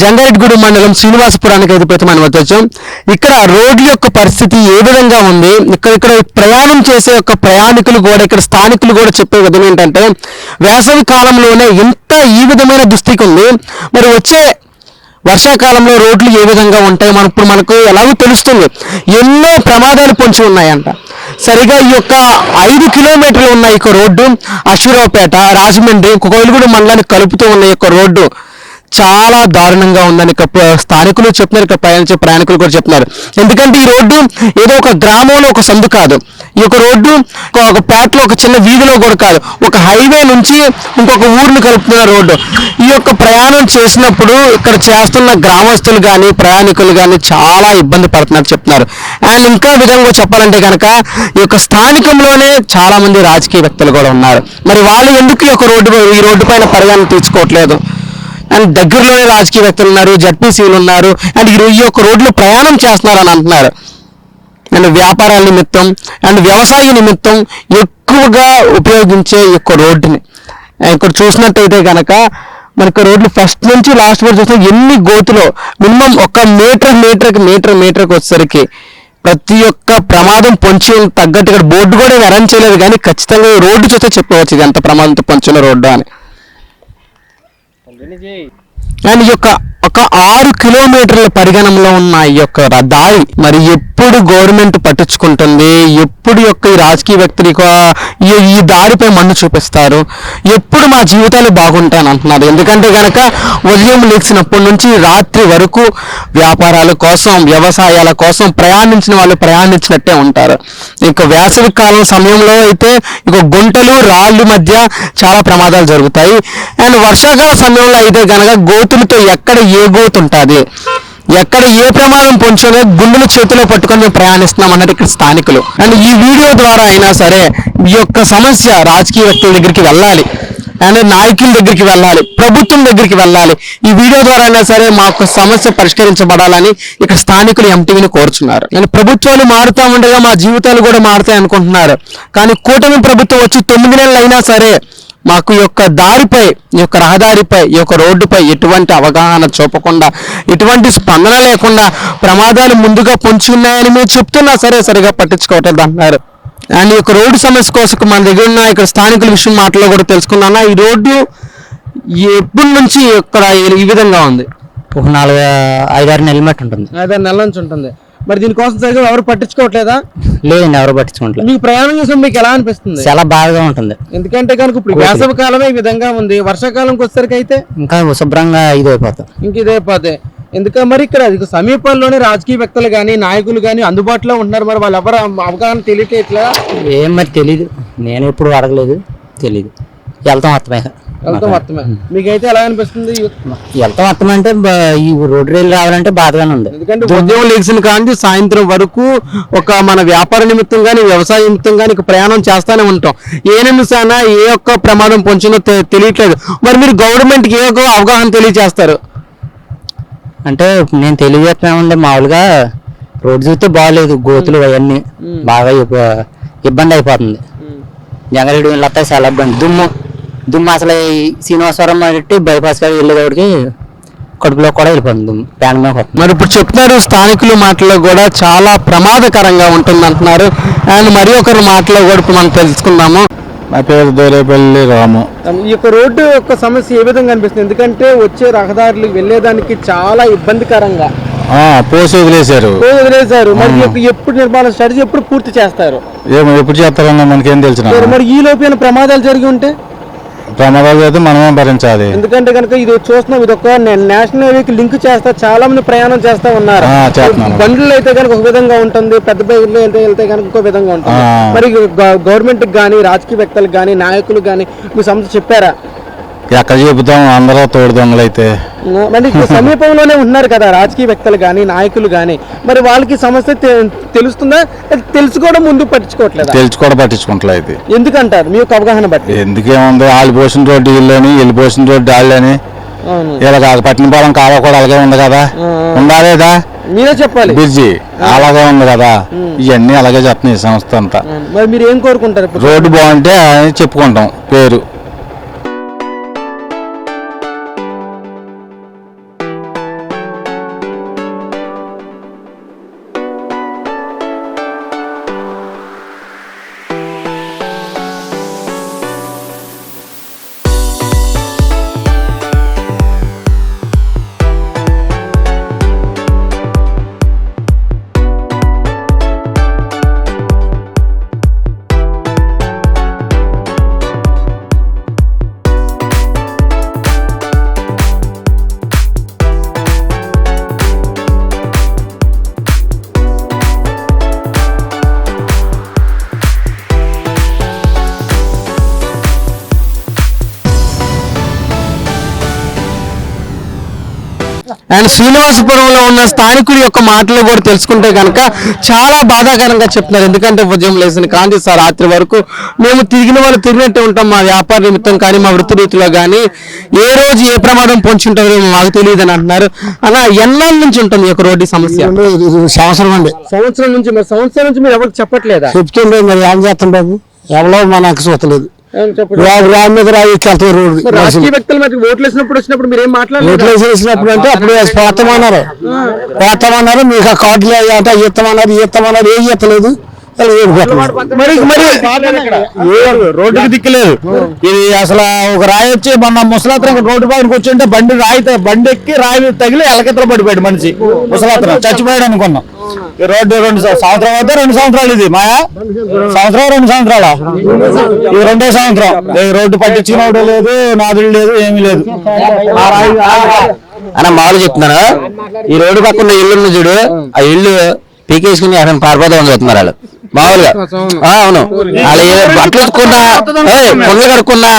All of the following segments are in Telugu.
జంగారెడ్డిగూడెం మండలం శ్రీనివాసపురానికి అధిపతి మనం వచ్చాం. ఇక్కడ రోడ్ల యొక్క పరిస్థితి ఏ విధంగా ఉంది? ఇక్కడ ఇక్కడ ప్రయాణం చేసే యొక్క ప్రయాణికులు కూడా ఇక్కడ స్థానికులు కూడా చెప్పే విధం ఏంటంటే వేసవి కాలంలోనే ఇంత ఈ విధమైన దుస్థితి ఉంది. మరి వచ్చే వర్షాకాలంలో రోడ్లు ఏ విధంగా ఉంటాయి? మన ఇప్పుడు మనకు ఎలాగో తెలుస్తుంది. ఎన్నో ప్రమాదాలు పొంచి ఉన్నాయంట. సరిగా ఈ యొక్క ఐదు కిలోమీటర్లు ఉన్న ఈ యొక్క రోడ్డు అశ్వరావుపేట రాజమండ్రి కోయిలగూడ మండలానికి కలుపుతూ ఉన్న ఈ యొక్క రోడ్డు చాలా దారుణంగా ఉందని స్థానికులు చెప్తున్నారు ఇక్కడ ప్రయాణించే ప్రయాణికులు కూడా చెప్తున్నారు. ఎందుకంటే ఈ రోడ్డు ఏదో ఒక గ్రామంలో ఒక సందు కాదు. ఈ యొక్క రోడ్డు ఒక- ఒక పేటలో ఒక చిన్న వీధిలో కూడా కాదు. ఒక హైవే నుంచి ఇంకొక ఊరిని కలుపుతున్న రోడ్డు. ఈ యొక్క ప్రయాణం చేసినప్పుడు ఇక్కడ చేస్తున్న గ్రామస్తులు కానీ ప్రయాణికులు కానీ చాలా ఇబ్బంది పడుతున్నారు చెప్తున్నారు. అండ్ ఇంకా విధంగా చెప్పాలంటే కనుక ఈ యొక్క స్థానికంలోనే చాలా మంది రాజకీయ వ్యక్తులు కూడా ఉన్నారు. మరి వాళ్ళు ఎందుకు ఈ యొక్క రోడ్డు ఈ రోడ్డు పైన పరిగణన తీసుకోవట్లేదు? అండ్ దగ్గరలోనే రాజకీయ వ్యక్తులు ఉన్నారు జడ్పీసీలు ఉన్నారు అండ్ ఈ యొక్క రోడ్లు ప్రయాణం చేస్తున్నారు అని అంటున్నారు. అండ్ వ్యాపారాల నిమిత్తం అండ్ వ్యవసాయ నిమిత్తం ఎక్కువగా ఉపయోగించే యొక్క రోడ్డుని. ఇక్కడ చూసినట్టయితే కనుక మనకు రోడ్లు ఫస్ట్ నుంచి లాస్ట్ వరకు చూస్తే ఎన్ని గోతులో మినిమం ఒక మీటర్ మీటర్కి మీటర్ మీటర్కి వచ్చేసరికి ప్రతి ఒక్క ప్రమాదం పొంచి తగ్గట్టు ఇక్కడ బోర్డు కూడా అరేంజ్ చేయలేదు కానీ ఖచ్చితంగా రోడ్డు చూస్తే చెప్పవచ్చు ఇది ఎంత ప్రమాదంతో పొంచిన రోడ్డు అని. అండ్ ఈ యొక్క ఒక ఆరు కిలోమీటర్ల పరిగణంలో ఉన్న ఈ యొక్క ర- దారి మరి ఎప్పుడు గవర్నమెంట్ పట్టించుకుంటుంది? ఎప్పుడు యొక్క ఈ రాజకీయ వ్యక్తులు ఈ దారిపై మన్ను చూపిస్తారు? ఎప్పుడు మా జీవితాలు బాగుంటాయని అంటున్నారు. ఎందుకంటే కనుక ఉదయం లేచినప్పటి నుంచి రాత్రి వరకు వ్యాపారాల కోసం వ్యవసాయాల కోసం ప్రయాణించిన వాళ్ళు ప్రయాణించినట్టే ఉంటారు. ఇక వేసవి కాలం సమయంలో అయితే ఇక గుంటలు రాళ్ళు మధ్య చాలా ప్రమాదాలు జరుగుతాయి. అండ్ వర్షాకాల సమయంలో అయితే కనుక గోతులతో ఎక్కడ ఏ గోతు ఉంటుంది? ఎక్కడ ఏ ప్రమాదం పొంచునే గుండెలు చేతిలో పట్టుకొని మేము ప్రయాణిస్తున్నాం అన్నట్టు ఇక్కడ స్థానికులు. అండ్ ఈ వీడియో ద్వారా అయినా సరే ఈ యొక్క సమస్య రాజకీయ వ్యక్తుల దగ్గరికి వెళ్ళాలి. అండ్ నాయకుల దగ్గరికి వెళ్ళాలి. ప్రభుత్వం దగ్గరికి వెళ్ళాలి. ఈ వీడియో ద్వారా అయినా సరే మా యొక్క సమస్య పరిష్కరించబడాలని ఇక్కడ స్థానికులు ఎంటీవీని కోరుచున్నారు. అండ్ ప్రభుత్వాలు మారుతా ఉండగా మా జీవితాలు కూడా మారుతాయి అనుకుంటున్నారు. కానీ కూటమి ప్రభుత్వం వచ్చి తొమ్మిది నెలలు అయినా సరే మాకు యొక్క దారిపై ఈ యొక్క రహదారిపై ఈ యొక్క రోడ్డుపై ఎటువంటి అవగాహన చూపకుండా ఎటువంటి స్పందన లేకుండా ప్రమాదాలు ముందుగా పొంచి ఉన్నాయని మీరు చెప్తున్నా. సరే సరిగా పట్టించుకోవట్లేదు అంటున్నారు అండ్ ఈ యొక్క రోడ్డు సమస్య కోసం మన దగ్గర ఉన్న ఇక్కడ స్థానికుల విషయం మాటలో కూడా తెలుసుకున్నాను ఈ రోడ్డు ఎప్పటి నుంచి ఇక్కడ ఈ విధంగా ఉంది? ఒక నాలుగు ఐదారు నెలల మట్టి ఉంటుంది. ఐదారు నెలల నుంచి ఉంటుంది. మరి దీనికోసం సరిగా ఎవరు పట్టించుకోవట్లేదా? లేదండి ఎవరు పట్టించుకోవట్లేదు. మీకు ప్రయాణం చేసిన మీకు ఎలా అనిపిస్తుంది? చాలా బాధగా ఉంటుంది. ఎందుకంటే కనుక ఇప్పుడు వేసవి కాలమే ఈ విధంగా ఉంది. వర్షాకాలంకి వచ్చేసరికి అయితే? ఇంకా శుభ్రంగా ఇది అయిపోతాం ఇంక ఇదే పోతే ఎందుక మరి ఇక్కడ ఇక సమీపంలోనే రాజకీయ వ్యక్తులు కానీ నాయకులు కానీ అందుబాటులో ఉంటున్నారు. మరి వాళ్ళు ఎవరు అవగాహన తెలియట్లా ఏం మరి తెలీదు. నేను ఎప్పుడు అడగలేదు. తెలీదు. వెళ్తాం వస్తామే వెళ్తాం మీకైతే ఎలా అనిపిస్తుంది వెళ్తాం వస్తాం అంటే ఈ రోడ్డు రైలు రావాలంటే బాధగానే ఉంది. ఎందుకంటే ఉద్యోగం లేచిన కానీ సాయంత్రం వరకు ఒక మన వ్యాపార నిమిత్తం కానీ వ్యవసాయ నిమిత్తం కానీ ఇక ప్రయాణం చేస్తానే ఉంటాం. ఏ నిమిషాన ఏ ఒక్క ప్రమాదం పొంచిందో తె- తెలియట్లేదు. మరి మీరు గవర్నమెంట్కి ఏ ఒక్క అవగాహన తెలియజేస్తారు అంటే నేను తెలియజేస్తున్నామండి మామూలుగా రోడ్డు చూస్తే బాగాలేదు గోతులు అవన్నీ బాగా ఇబ్బ- ఇబ్బంది అయిపోతుంది. జంగారెడ్డి వీళ్ళు వస్తే చాలా ఇబ్బంది దుమ్ము. దుమ్ము అసలు ఈ శ్రీనివాసవరం పెట్టి బైపాస్గా వెళ్ళేటప్పటికి కడుపులో కూడా వెళ్ళిపోతుంది దుమ్ము ప్యాన్ మీద వస్తుంది మరి ఇప్పుడు చెప్తున్నారు స్థానికుల మాటలో కూడా చాలా ప్రమాదకరంగా ఉంటుంది అంటున్నారు అండ్ మరి ఒకరి మాటలో కూడా ఇప్పుడు మనం తెలుసుకుందాము. నా పేరు దోరేపల్లి రాము. ఈ యొక్క రోడ్డు యొక్క సమస్య ఏ విధంగా అనిపిస్తుంది? ఎందుకంటే వచ్చే రహదారులు వెళ్ళేదానికి చాలా ఇబ్బందికరంగా. ఆ, పోసి వదిలేశారు. వదిలేశారు. మరి ఎప్పుడు నిర్మాణం స్టడీ ఎప్పుడు పూర్తి చేస్తారు? ఏమో ఎప్పుడు చేస్తారన్నా మనకేం తెలిసిన. మరి- మరి ఈ లోపు ఏమైనా ప్రమాదాలు జరిగి ఉంటే? ప్రమాదాలు అయితే మనమే భరించాలి ఎందుకంటే కనుక ఇది చూస్తున్నాం ఇది ఒక నేషనల్ హైవేకి లింక్ చేస్తా చాలా మంది ప్రయాణం చేస్తా ఉన్నారు. బండ్లు అయితే కనుక ఒక విధంగా ఉంటుంది పెద్ద బైకులు అయితే వెళ్తే కనుక ఇంకో విధంగా ఉంటుంది. మరి గవర్నమెంట్ కానీ రాజకీయ వ్యక్తులకు కానీ నాయకులు కానీ మీ సమస్య చెప్పారా ఎక్కడ చెబుతాం అందరూ తోడు దొంగలు అయితే మరి సమీపంలోనే ఉన్నారు కదా రాజకీయ వ్యక్తులు కానీ నాయకులు కానీ మరి వాళ్ళకి సమస్య తెలుస్తుందా? తెలుసుకోవడం ముందు పట్టించుకోవట్లేదా? తెలిసి కూడా పట్టించుకుంటలే ఇది. ఎందుకంటారు? మీ యొక్క అవగాహన బట్టి. ఎందుకేముంది? వాళ్ళు పోసిన రోడ్డు వీళ్ళని వీళ్ళు పోసిన రోడ్డు వాళ్ళని ఇలా పట్టినపాలెం కాలువ కూడా అలాగే ఉంది కదా. ఉందా లేదా? మీరే చెప్పాలి. బిజీ అలాగే ఉంది కదా. ఇవన్నీ అలాగే చెప్తున్నాయి ఈ సంస్థ అంతా. మరి మీరు ఏం కోరుకుంటారు రోడ్డు బాగుంటే చెప్పుకుంటాం పేరు. అండ్ శ్రీనివాసపురంలో ఉన్న స్థానికుడి యొక్క మాటలు కూడా తెలుసుకుంటే కనుక చాలా బాధాకరంగా చెప్తున్నారు. ఎందుకంటే ఉదయం లేచిన కాంతి సార్ రాత్రి వరకు మేము తిరిగిన వాళ్ళు తిరిగినట్టే ఉంటాం మా వ్యాపార నిమిత్తం కానీ మా వృత్తి రీతిలో కానీ. ఏ రోజు ఏ ప్రమాదం పొంచి ఉంటుందో మాకు తెలియదు అని అంటున్నారు. అలా ఎన్నాళ్ళ నుంచి ఉంటుంది ఈ యొక్క రోడ్డు సమస్య? సంవత్సరం అండి. సంవత్సరం నుంచి మరి సంవత్సరం నుంచి మీరు ఎవరికి చెప్పట్లేదా? చెప్తుండే మరి ఏం చేస్తాం బాబు? ఎవరో మనకు చూస్తలేదు. రాయి మీద ఎక్కెళ్తాం రోడ్డు రాజకీయ వ్యక్తులు మరి ఓట్లు వేసినప్పుడు వచ్చినప్పుడు మీరు ఏం అంటే అప్పుడు పోతామన్నారు. పోతామన్నారు మీకు ఆ కార్డులు అంటే ఇస్తామన్నారు ఇస్తామన్నారు ఏం ఇస్తలేదు. మరి మరి రోడ్డుకి దిక్కులేదు. ఇది అసలు ఒక రాయి వచ్చి మన ముసలాత్రం రోడ్డు పైన కూర్చుంటే బండి రాయి బండి ఎక్కి రాయి తగిలి ఎలకెత్తలో పడిపోయాడు మనిషి ముసలాత్రం చచ్చిపోయాడు అనుకున్నాం. ఈ రోడ్డు రెండు సంవత్సరం అయితే రెండు సంవత్సరాలు ఇది మాయా? సంవత్సరం రెండు సంవత్సరాల? ఇది రెండో సంవత్సరం. ఈ రోడ్డు పట్టించినోడు లేదు నాదుడు లేదు ఏమీ లేదు. ఆ రాయి అన్న మామూలు చెప్తున్నాను. ఈ రోడ్డు పక్కన ఇల్లు ఉంది చూడు ఆ ఇల్లు పీకేసుకుని అక్కడ పారిపోతామని చెప్తున్నారు వాళ్ళు. మామూలుగా. ఆ, అవును. ఏదో బట్టలు ఏయ్, కొండలు కడుక్కున్నా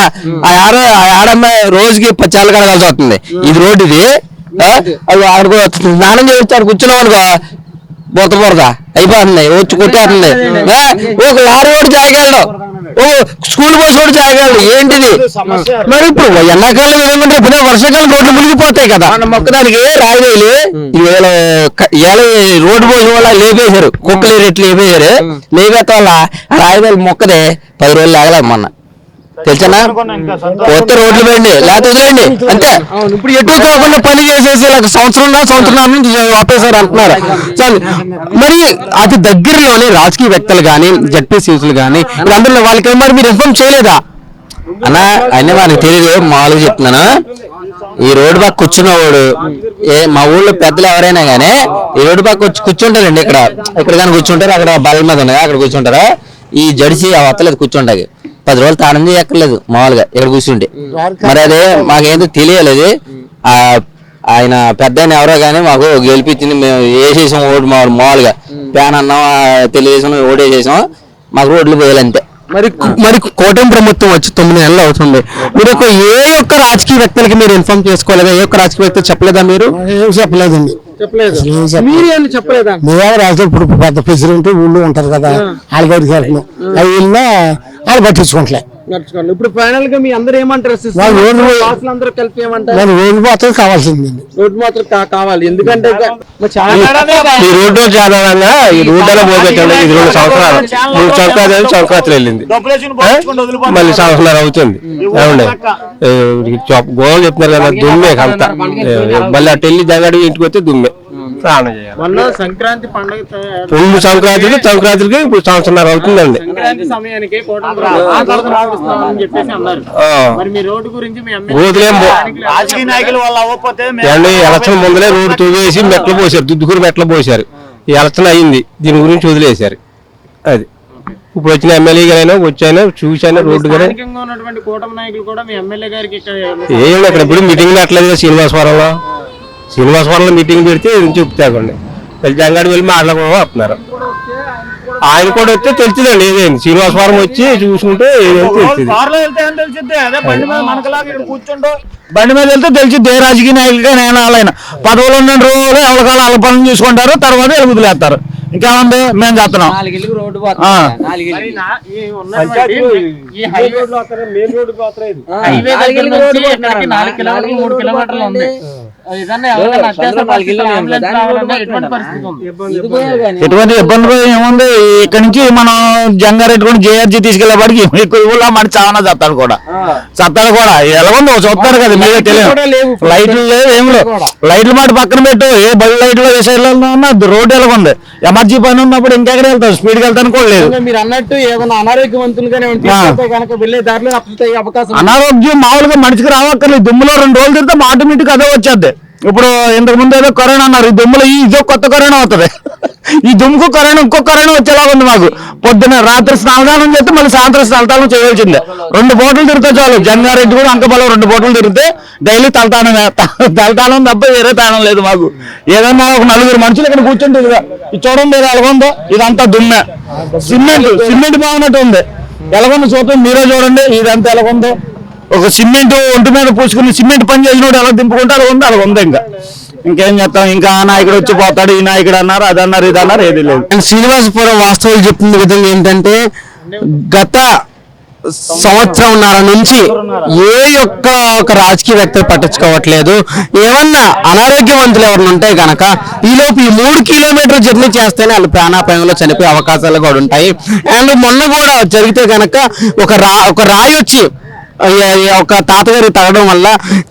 ఆ ఆడ ఆ ఆడమ్మాయి రోజుకి చాలు కడగాల్సి వస్తుంది. ఇది రోడ్డు ఇది అది. ఆడ కూడా వస్తుంది. స్నానం చేసి ఆడ కూర్చున్నాం అనుకో బురద బురద? అయిపోతుంది. వచ్చి కొట్టేస్తుంది. ఒక లారీ కూడా జాగలడు ఓ స్కూల్ బస్ కూడా జాగలడు ఏంటిది? మరి ఇప్పుడు ఎండాకాలం విధంగా ఇప్పుడు వర్షాకాలం రోడ్లు మునిగిపోతాయి కదా. మన మొక్కదానికి రాయి వేలు ఇవాళ రోడ్డు పోసిన వల్ల లేపేశారు. కుక్కలు రెట్లు లేపేశారు. లేపేత వల్ల ఆ రాయి వేలు మొక్కదే పది రోజులు లాగలేదు మొన్న. తెలుసా కొత్త రోడ్లు పోయింది లేకపోతే వదిలేండి అంతే. ఇప్పుడు ఎటు కాకుండా పని చేసేసి సంవత్సరం సంవత్సరం నుంచి ఆపేశారు అంటున్నారు. చాలు. మరి అతి దగ్గరలోనే రాజకీయ వ్యక్తులు కానీ జడ్పీ సీట్లు కానీ వీళ్ళందరిలో వాళ్ళకి మరి మీరు ఇన్ఫార్మ్ చేయలేదా? అన్న అయినా మనకు తెలియదు మామూలుగా చెప్తున్నాను. ఈ రోడ్డు పక్క కూర్చున్నవాడు ఏ మా ఊళ్ళో పెద్దలు ఎవరైనా గానీ ఈ రోడ్డు పక్క వచ్చి కూర్చుంటారండి ఇక్కడ. ఇక్కడ కానీ కూర్చుంటారు? అక్కడ బల్ల మీద ఉన్నాయి? అక్కడ కూర్చుంటారా? ఈ జడిసి ఆ వత్తలేదు కూర్చుంటాకి. పది రోజులు తానం చేయక్కర్లేదు మామూలుగా ఇక్కడ కూర్చుంటే. మరి అదే మాకేందో తెలియలేదు. ఆ ఆయన పెద్ద ఎవరో కానీ మాకు గెలిపించింది మేము వేసేసాం ఓటు మామూలు మామూలుగా. ప్యాన్ అన్నాం ఆ తెలుగుదేశం ఓటు వేసేసాం. మాకు రోడ్లు పోయాలి అంతే మరి మరి కూటమి ప్రభుత్వం వచ్చి తొమ్మిది నెలలు అవుతుంది. మీరు ఒక ఏ ఒక్క రాజకీయ వ్యక్తులకి మీరు ఇన్ఫార్మ్ చేసుకోలేదా? ఏ ఒక్క రాజకీయ వ్యక్తి చెప్పలేదా మీరు? ఏం చెప్పలేదండి. చెప్పలేదు. అసలు ఏం చెప్పలేదు. మీరు ఏం చెప్పలేదా మేము రాజు ఇప్పుడు పెద్ద ప్రెసిడెంట్ ఊళ్ళో ఉంటారు కదా వాళ్ళ దగ్గరికి వెళ్తున్నాం. అవి వెళ్ళినా వాళ్ళు పట్టించుకుంటలే. నడుచుకోండి ఇప్పుడు ఫైనల్గా మీ అందరూ ఏమంటారు? వాళ్ళు రోడ్డు పోయి- అందరూ కలిపి ఏమంటారు? మరి రోడ్డు మాత్రం కావాల్సిందండి రోడ్డు మాత్రం కా- కావాలి. ఎందుకంటే ఇక మరి చాలా ఈ రోడ్డు సాధారణంగా ఈ రోడ్డులో పోగొట్టండి ఇది రెండు సంవత్సరాలు. మూడు సంవత్సరాలు సంక్రాంతి వెళ్ళింది? మళ్ళీ సంవత్సరం అవుతుంది. ఏమండి గోవలు చెప్తున్నారు కదా దుమ్మే అంతా. ఏ, మళ్ళీ అటు వెళ్ళి జగడి ఇంటికి వస్తే దుమ్మే. స్నానం చేయాలి. మొన్న సంక్రాంతి పండుగ రెండు సంక్రాంతికి సంక్రాంతికి ఇప్పుడు సంవత్సరం అవుతుందండి. సంక్రాంతి సమయానికి రాజకీయ నాయకుల వల్ల అవ్వకపోతే ఏమండి ఎలక్షన్ ముందరే రోడ్డు తూగేసి మెట్లు పోసారు దుద్దుకూరు మెట్లు పోసారు. ఈ ఎలక్షన్ అయింది దీని గురించి వదిలేశారు. అది. ఇప్పుడు వచ్చిన ఎమ్మెల్యే గారైనా వచ్చాయినా చూసాను రోడ్డు కానీ స్థానికంగా ఉన్నటువంటి కూటమి నాయకులు కూడా మీ ఎమ్మెల్యే గారికి ఇక్కడ ఏం ఇక్కడ ఇప్పుడు మీటింగ్ పెట్టలేదు శ్రీనివాసవరంలో? శ్రీనివాసవరంలో మీటింగ్ పెడితే ఇది చెప్తాకండి వెళ్ళి జంగాడి వెళ్ళి మాట్లాడుకోవడం వస్తున్నారు ఆయన కూడా వస్తే తెలుస్తుందండి ఏదేంటి శ్రీనివాసవరం వచ్చి చూసుకుంటే బండి మీద మనకలాగా ఇక్కడ కూర్చుంటూ బండి మీద వెళ్తే తెలిసిద్ది ఏ రాజకీయ నాయకులుగా నేను వాళ్ళైనా పదవులు ఉన్న రోజులు ఎవరి కాలం వాళ్ళ పనులు చూసుకుంటారు తర్వాత వదిలేస్తారు ఇంకేముంది? మేము చేస్తున్నాం. ఆ. ఈ హైవే మెయిన్ రోడ్డు ఎటువంటి ఇబ్బందులు ఏముంది? ఇక్కడ నుంచి మనం జంగారెడ్డి కూడా జేఆర్జీ తీసుకెళ్ళేవాడికి ఎక్కువ మన చావనా చత్తాడు కూడా. చత్తాడు కూడా. ఎలా ఉందో చూస్తారు కదా మీరే తెలియదు. లైట్లు లేవు ఏం లేవు. లైట్లు మాట పక్కన పెట్టు. ఏ బడి లైట్లు ఏ సైడ్ ఉన్నా రోడ్డు ఎలా ఉంది ఎమర్జీ పని ఉన్నప్పుడు ఇంకెక్కడ వెళ్తావు? స్పీడ్ వెళ్తాను కూడా లేదు. మీరు అన్నట్టు ఏదైనా అనారోగ్యవంతులుగానే ఉంటే కనుక వెళ్ళే దారిలో అప్పుతాయి అవకాశం అనారోగ్యం మామూలుగా మనిషికి రావక్కర్లేదు. దుమ్ములో రెండు రోజులు తిరిగితే ఆటోమేటిక్ అదే వచ్చేది ఇప్పుడు ఇంతకు ముందు ఏదో కరోనా అన్నారు. ఈ దుమ్ములో ఈ- ఇదో కొత్త కరోనా అవుతుంది. ఈ దుమ్ముకు కరోనా ఇంకో కరోనా వచ్చేలా ఉంది మాకు. పొద్దున్న రాత్రి స్నానం చేస్తే మళ్ళీ సాయంత్రం స్నానం చేయవలసిందే. రెండు బోటలు తిరిగితే చాలు. జంగారెడ్డి కూడా అంకబలం రెండు బోటలు తిరిగితే డైలీ తలతానమే తలతానం తప్ప వేరే తానం లేదు మాకు. ఏదన్నా ఒక నలుగురు మనుషులు ఇక్కడ కూర్చుంటుంది ఇది చూడండి ఇది ఎలాగుందో. ఇదంతా దుమ్మే. సిమెంట్ సిమెంట్ బాగున్నట్టు ఉంది. ఎలాగుందో చూద్దాం మీరే చూడండి. ఇదంతా ఎలాగుందో. ఒక సిమెంట్ ఒంటి మీద పూసుకుని సిమెంట్ పని చేసినోడు ఎలా దింపుకుంటే అలా ఉంది అలా ఉంది ఇంకా. ఇంకేం చేస్తాం? ఇంకా ఆ నాయకుడు వచ్చి పోతాడు ఈ నాయకుడు అన్నారు అది అన్నారు ఇది అన్నారు ఏది లేదు. అండ్ శ్రీనివాసపురం వాస్తవాలు చెప్తున్న విధంగా ఏంటంటే గత సంవత్సరంన్నర నుంచి ఏ యొక్క ఒక రాజకీయవేత్తలు పట్టించుకోవట్లేదు. ఏమన్నా అనారోగ్యవంతులు ఎవరిని ఉంటే గనక ఈలోపు ఈ మూడు కిలోమీటర్ జర్నీ చేస్తేనే వాళ్ళు ప్రాణాపాయంలో చనిపోయే అవకాశాలు కూడా ఉంటాయి. అండ్ మొన్న కూడా జరిగితే గనక ఒక రా ఒక రాయి వచ్చి ఒక తాతగారి తగ్గడం వల్ల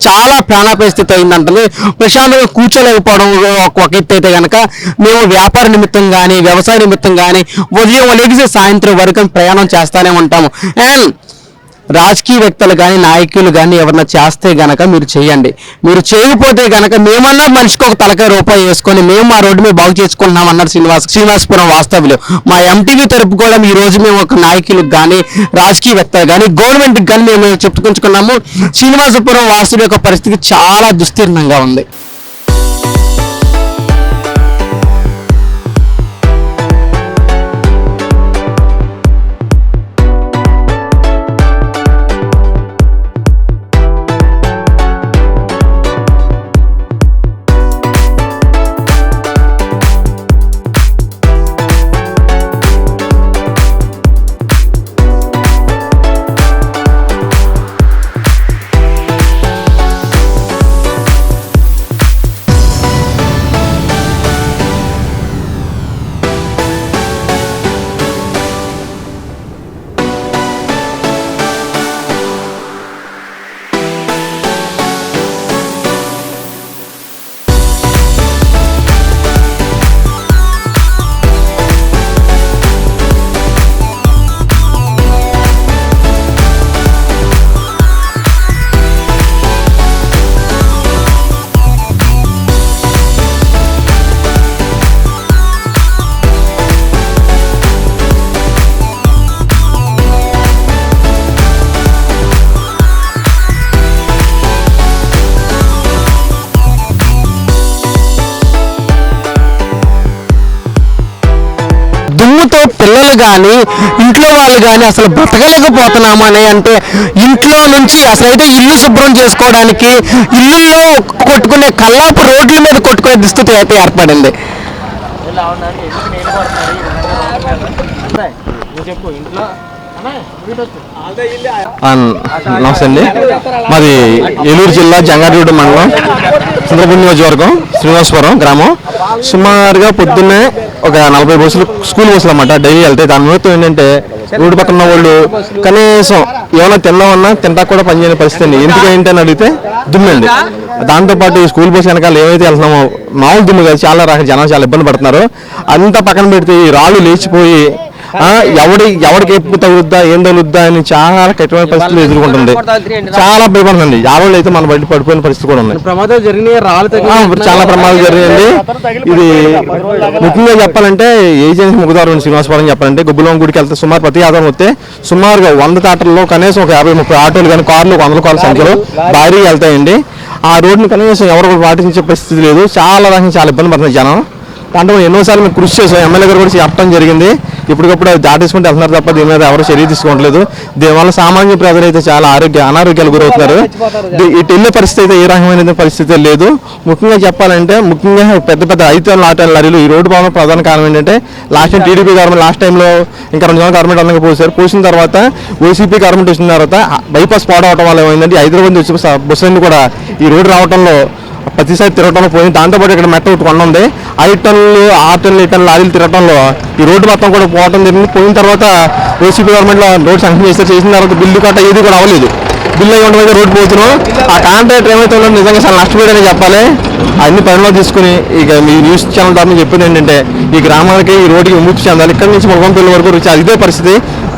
చాలా ప్రాణాపరిస్థితి అయిందంటే ప్రశాంతంగా కూర్చోలేకపోవడం ఒక ఎత్తు అయితే కనుక మేము వ్యాపార నిమిత్తం కానీ వ్యవసాయ నిమిత్తం కానీ ఉదయం లెగిసి సాయంత్రం వరకు ప్రయాణం చేస్తూనే ఉంటాము. అండ్ రాజకీయ వ్యక్తులు కానీ నాయకులు కానీ ఎవరన్నా చేస్తే గనక మీరు చేయండి. మీరు చేయకపోతే గనక మేమన్నా మనిషికి ఒక తలకాయ రూపాయి వేసుకొని మేము మా రోడ్డు మీద బాగు చేసుకుంటున్నాం అన్నారు శ్రీనివాస్ శ్రీనివాసపురం వాస్తవ్యులు. మా ఎంటీవీ తరపు కూడా ఈ రోజు మేము ఒక నాయకులకు కానీ రాజకీయ వ్యక్తులు కానీ గవర్నమెంట్కి కానీ మేము చెప్పుకుంటున్నాము. శ్రీనివాసపురం వాస్తవ్య యొక్క పరిస్థితి చాలా దుస్తీర్ణంగా ఉంది. పిల్లలు కానీ ఇంట్లో వాళ్ళు కానీ అసలు బ్రతకలేకపోతున్నాము అని అంటే ఇంట్లో నుంచి అసలు అయితే ఇల్లు శుభ్రం చేసుకోవడానికి ఇల్లుల్లో కొట్టుకునే కల్లాపు రోడ్ల మీద కొట్టుకునే దుస్థితి అయితే ఏర్పడింది. నమస్తే అండి. మాది ఏలూరు జిల్లా జంగారెడ్డి మండలం చంద్రపూర్ నియోజకవర్గం శ్రీనివాసపురం గ్రామం. సుమారుగా పొద్దున్నే ఒక నలభై బస్సులు స్కూల్ బస్సులు అన్నమాట డైలీ వెళ్తాయి దాని మూలతో ఏంటంటే రోడ్డు పక్కన ఉన్న వాళ్ళు కనీసం ఏమైనా తిన్నామన్నా తింటా కూడా పనిచేయని పరిస్థితి అండి. ఎందుకు ఏంటని అడిగితే దుమ్మండి దాంతోపాటు ఈ స్కూల్ బస్సు వెనకాల ఏమైతే వెళ్తున్నామో మామూలు దుమ్ము కాదు చాలా రకాల జనాలు చాలా ఇబ్బంది పడుతున్నారు. అంతా పక్కన పెడితే ఈ రాళ్ళు లేచిపోయి ఎవడి ఎవడికి ఎప్పు తగులుద్దా ఏం తగులుద్దా అని చాలా కఠినమైన పరిస్థితులు ఎదుర్కొంటుంది. చాలా భయపడుతుంది. యాభై అయితే మన బయట పడిపోయిన పరిస్థితి కూడా ఉంది. ప్రమాదాలు జరిగినాయి చాలా ప్రమాదాలు జరిగాయండి ఇది ముఖ్యంగా చెప్పాలంటే ఏజెన్సీ ముఖదారు శ్రీనివాసపురం చెప్పాలంటే గుబ్బులం గుడికి వెళ్తే సుమారు ప్రతి ఆధారం వస్తే సుమారుగా వంద తాటల్లో కనీసం ఒక యాభై ముప్పై ఆటోలు కానీ కార్లు ఒక వందల కార్ల సంఖ్యలో భారీగా వెళ్తాయండి. ఆ రోడ్డుని కనీసం ఎవరు కూడా పాటించే పరిస్థితి లేదు. చాలా రకంగా చాలా ఇబ్బంది పడుతుంది జనం. దాంట్లో ఎన్నోసార్లు మేము కృషి చేసాం. ఎమ్మెల్యే గారు కూడా చెప్పడం జరిగింది. ఇప్పటికప్పుడు దాటేసుకుంటే వెళ్తున్నారు తప్ప దీని మీద ఎవరు చర్య తీసుకోవట్లేదు. దీనివల్ల సామాన్య ప్రజలు అయితే చాలా ఆరోగ్య అనారోగ్యాలు గురవుతున్నారు. ఇటు వెళ్ళే పరిస్థితి అయితే ఏ రకమైన పరిస్థితి లేదు. ముఖ్యంగా చెప్పాలంటే ముఖ్యంగా పెద్ద పెద్ద ఐదు ఆటో లారీలు ఈ రోడ్డు బాగా ప్రధాన కారణం ఏంటంటే last time TDP government last టైంలో ఇంకా రెండు నెలల గవర్నమెంట్ అందరికి పోసారు. పోసిన తర్వాత వైసీపీ గవర్నమెంట్ వచ్చిన తర్వాత బైపాస్ పాడు అవడం వల్ల ఏమైందంటే హైదరాబాద్ నుంచి వచ్చే బస్సులన్నీ కూడా ఈ రోడ్డు రావడంలో ప్రతిసారి తిరగటంలో పోయింది. దాంతోపాటు ఇక్కడ మెట్ట ఒకటి కొండ ఉంది ఐదు టన్నులు ఆరు టన్నులు ఎయిట్ టన్నులు లారీలు తిరగటంలో ఈ రోడ్డు మొత్తం కూడా పోవటం జరిగింది. పోయిన తర్వాత వైసీపీ గవర్నమెంట్లో రోడ్ శాంక్షన్ చేస్తే చేసిన తర్వాత బిల్లు కట్ట ఏది కూడా అవ్వలేదు. బిల్లు అయ్యి ఉండడం రోడ్డు పోతున్నాం ఆ కాంట్రాక్టర్ ఏమైతే ఉందో నిజంగా చాలా నష్టపోయాడని చెప్పాలి. అన్ని పనిలో తీసుకుని ఇక మీ న్యూస్ ఛానల్ ద్వారా చెప్పింది ఏంటంటే ఈ గ్రామాలకి ఈ రోడ్డుకి విముక్తి చెందాలి. ఇక్కడ నుంచి ముఖంపల్లి వరకు వచ్చి ఇదే పరిస్థితి.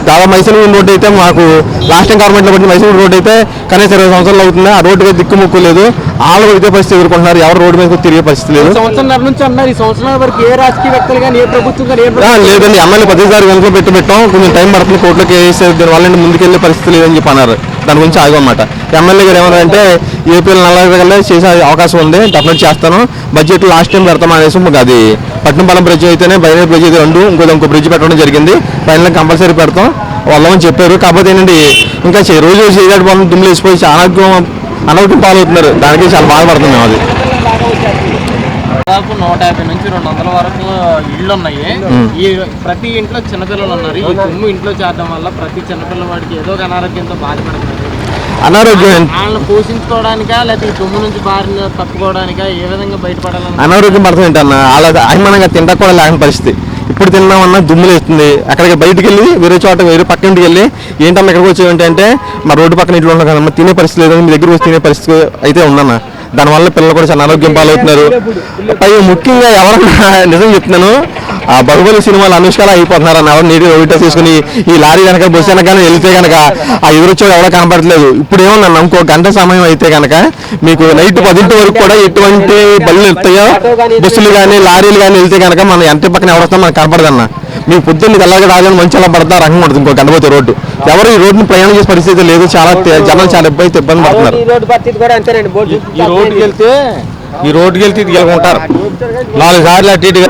దాదాపు మైసూరు రోడ్ అయితే మాకు లాస్ట్ టైం గవర్నమెంట్లో పట్టిన మైసూరు రోడ్ అయితే కనీసం ఇరవై సంవత్సరాలు అవుతుంది. ఆ రోడ్డుకి దిక్కుముక్కు లేదు. వాళ్ళు ఇదే పరిస్థితి ఎదుర్కొంటున్నారు. ఎవరు రోడ్డు మీద తిరిగే పరిస్థితి లేదు. లేదండి. ఎమ్మెల్యే ప్రతిసారి వెనుక పెట్టి పెట్టాం. కొంచెం టైం పడుతుంది. కోర్టులోకి వేసేది దీనివల్ల ముందుకెళ్ళే పరిస్థితి లేదని చెప్పి అన్నారు. దాని గురించి ఆగమాట ఎమ్మెల్యే గారు ఏమన్నారంటే ఏపీలో నల్లగల్లే చేసే అవకాశం ఉంది. డెఫినెట్ చేస్తాను. బడ్జెట్ లాస్ట్ టైం పెడతాం అనేసి మాకు అది పట్నంపాలెం బ్రిడ్జ్ అయితేనే బయట బ్రిడ్జ్ అయితే రెండు ఇంకో ఇంకో బ్రిడ్జ్ పెట్టడం జరిగింది. ఫైనల్ కంపల్సరీ పెడతాం. వాళ్ళని చెప్పారు. కాకపోతే ఏంటంటే ఇంకా రోజు చేయడానికి పోవడం దుమ్ములు వేసిపోయి చాలా అనారోగ్యం పాలవుతున్నారు. దానికి చాలా బాధపడుతున్నాం అది. దాదాపు నూట యాభై నుంచి రెండు వందల వరకు ఇళ్ళు ఉన్నాయి ఈ ప్రతి ఇంట్లో చిన్నపిల్లలు ఉన్నారు. ఈ దుమ్ము ఇంట్లో చేరడం వల్ల ప్రతి చిన్నపిల్లవాడికి ఏదో ఒక అనారోగ్యంతో బాధపడుతున్నారు. అనారోగ్యం వాళ్ళని పోషించుకోవడానికా లేకపోతే ఈ దుమ్ము నుంచి బారిన తప్పుకోవడానికా ఏ విధంగా బయటపడాలని అనారోగ్యం పడుతుంది ఏంటన్న? అలా అభిమానంగా తింటా కూడా లేని పరిస్థితి. ఇప్పుడు తిన్నామన్నా దుమ్ములు వేస్తుంది అక్కడికి బయటికి వెళ్ళి వేరే చోట వేరే పక్క ఇంటికి వెళ్ళి ఏంటమ్మా ఇక్కడికి వచ్చి ఏంటంటే మా రోడ్డు పక్కన ఇంట్లో ఉన్నాం కదమ్మా తినే పరిస్థితి లేదు మీ దగ్గర వచ్చి తినే పరిస్థితి అయితే ఉందన్న. దానివల్ల పిల్లలు కూడా చాలా అనారోగ్యం పాలవుతున్నారు. పై ముఖ్యంగా ఎవరన్నా నిజం చెప్తున్నాను ఆ బాహుబలి సినిమాలు అనుష్కలా అయిపోతున్నారు అన్న ఎవరు నీటి ఒకటే తీసుకుని ఈ లారీ కనుక బస్సు వెనక వెళ్తే కనుక ఆ ఎదురొచ్చేవాడు ఎవరో కనపడట్లేదు. ఇప్పుడు ఏమన్నా ఇంకో గంట సమయం అయితే కనుక మీకు నైట్ పదింటి వరకు కూడా ఎటువంటి బళ్ళు వెళ్తాయో బస్సులు కానీ లారీలు కానీ వెళ్తే కనుక మనం ఎంత పక్కన ఎవరొస్తాం మనకు కనపడదన్నా. మీ పొద్దున్న తెల్లగా రాజని మంచి అలా పడతా రంగం ఉంటుంది ఇంకో గంట పోతే రోడ్డు. ఎవరు ఈ రోడ్డుని ప్రయాణం చేసే పరిస్థితి లేదు. చాలా జనాలు చాలా ఇబ్బంది ఇబ్బంది పడుతున్నారు. రోడ్డు ఈ రోడ్డుకి వెళ్తే ఈ రోడ్డుకి వెళ్తే ఇటు ఉంటారు. నాలుగు సార్లు అటు ఇటుగా